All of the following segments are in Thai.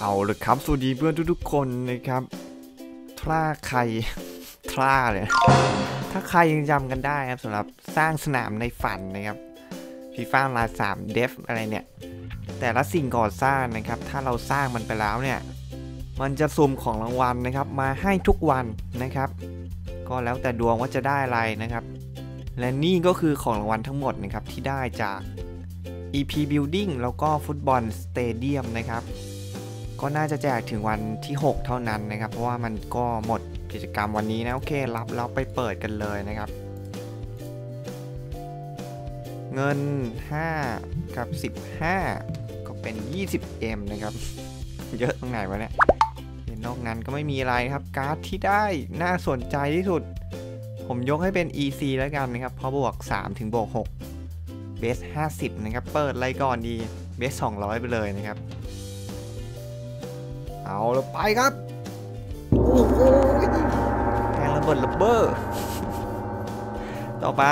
เอาเลยครับ สวัสดีเพื่อนทุกๆคนนะครับถ้าใครท่าเลย ถ้าใครยังจำกันได้ครับสำหรับสร้างสนามในฝันนะครับฟีฟ่าลาสามเดฟอะไรเนี่ย แต่ละสิ่งก่อสร้างนะครับ ถ้าเราสร้างมันไปแล้วเนี่ย มันจะสุ่มของรางวัลนะครับ มาให้ทุกวันนะครับ ก็แล้วแต่ดวงว่าจะได้อะไรนะครับ และนี่ก็คือของรางวัลทั้งหมดนะครับที่ได้จาก EP Building แล้วก็ฟุตบอลสเตเดียมนะครับ ก็น่าจะแจกถึงวันที่ 6 เท่านั้นนะครับ เพราะว่ามันก็หมดกิจกรรมวันนี้นะ โอเครับเราไปเปิดกันเลยนะครับ เงิน 5 กับ 15 ก็เป็น 20M นะครับ เยอะตรงไหนวะเนี่ยนอกนั้นก็ไม่มีอะไรครับ การ์ดที่ได้น่าสนใจที่สุด ผมยกให้เป็น EC แล้วกันนะครับ เพราะบวก 3 ถึงบวก6เบส50 นะครับ เปิดอะไรก่อนดี เบส 200 ไปเลยนะครับ เอาล้วไปครับ โอ้โหแทงระเบิดระเบ้อต่อไป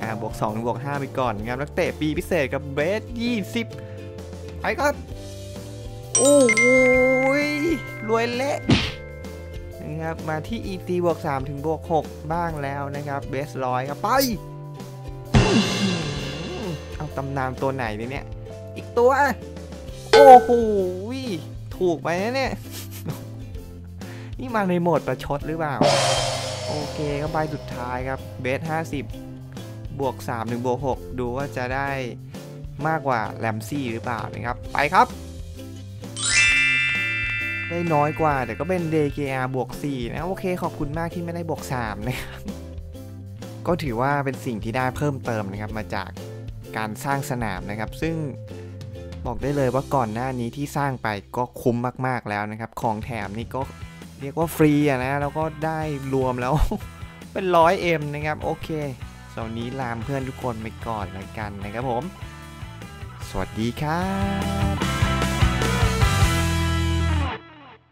อ่าบวก2ถึงบวก5ไปก่อนนะครับนักเตะปีพิเศษกับเบส20 ไปครับ โอ้โหรวยเละนะครับ มาที่ EC บวก3ถึงบวก6บ้างแล้วนะครับ เบสร้อยครับ ไป เอาตำนานตัวไหนเนี่ย อีกตัว โอ้โห ถูกไปนะเนี่ย นี่มาในโหมดประชดหรือเปล่า โอเคก็ใบสุดท้ายครับเบส50 บวก3ถึงบวก6ดูว่าจะได้มากกว่าแรมซี่หรือเปล่านะครับ ไปครับ ได้น้อยกว่า แต่ก็เป็น DKR บวก4นะ โอเค ขอบคุณมากที่ไม่ได้บวก3นะครับก็ถือว่าเป็นสิ่งที่ได้เพิ่มเติมนะครับมาจากการสร้างสนามนะครับ ซึ่ง บอกได้เลยว่าก่อนหน้านี้ที่สร้างไปก็คุ้มมากๆแล้วนะครับ ของแถมนี่ก็เรียกว่าฟรีอะนะ แล้วก็ได้รวมแล้ว เป็นร้อยเอ็มนะครับ โอเคสวันนี้ลามเพื่อนทุกคนไปก่อนแล้วกันนะครับผม สวัสดีครับ